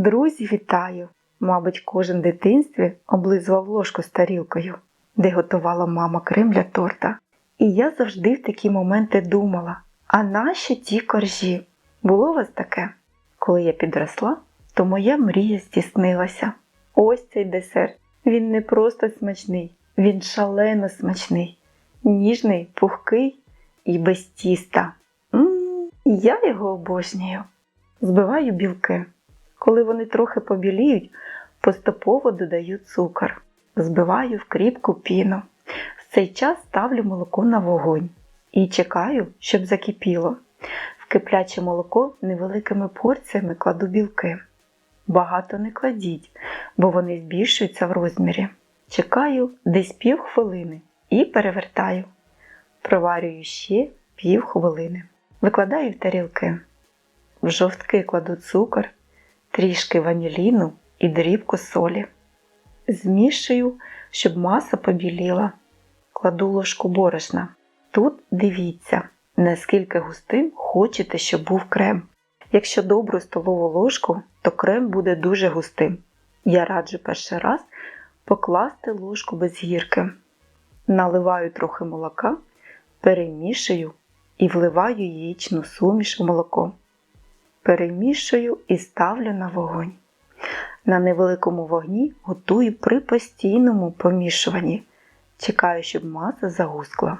Друзі, вітаю! Мабуть, кожен в дитинстві облизував ложку з тарілкою, де готувала мама крем для торта. І я завжди в такі моменти думала: а нащо ті коржі? Було у вас таке? Коли я підросла, то моя мрія здійснилася. Ось цей десерт. Він не просто смачний, він шалено смачний, ніжний, пухкий і без тіста. М, я його обожнюю. Збиваю білки. Коли вони трохи побіліють, поступово додаю цукор. Збиваю в кріпку піну. В цей час ставлю молоко на вогонь і чекаю, щоб закипіло. В кипляче молоко невеликими порціями кладу білки. Багато не кладіть, бо вони збільшуються в розмірі. Чекаю десь пів хвилини і перевертаю. Проварюю ще пів хвилини. Викладаю в тарілки. В жовтки кладу цукор, трішки ваніліну і дрібку солі. Змішую, щоб маса побіліла. Кладу ложку борошна. Тут дивіться, наскільки густим хочете, щоб був крем. Якщо добру столову ложку, то крем буде дуже густим. Я раджу перший раз покласти ложку без гірки. Наливаю трохи молока, перемішую і вливаю яєчну суміш в молоко. Перемішую і ставлю на вогонь. На невеликому вогні готую при постійному помішуванні. Чекаю, щоб маса загускла,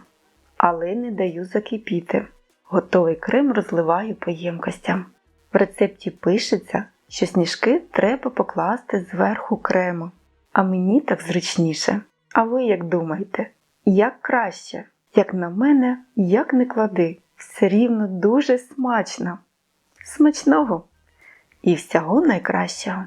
але не даю закипіти. Готовий крем розливаю по ємкостям. В рецепті пишеться, що сніжки треба покласти зверху крему, а мені так зручніше. А ви як думаєте? Як краще? Як на мене, як не клади, все рівно дуже смачно. Смачного і всього найкращого!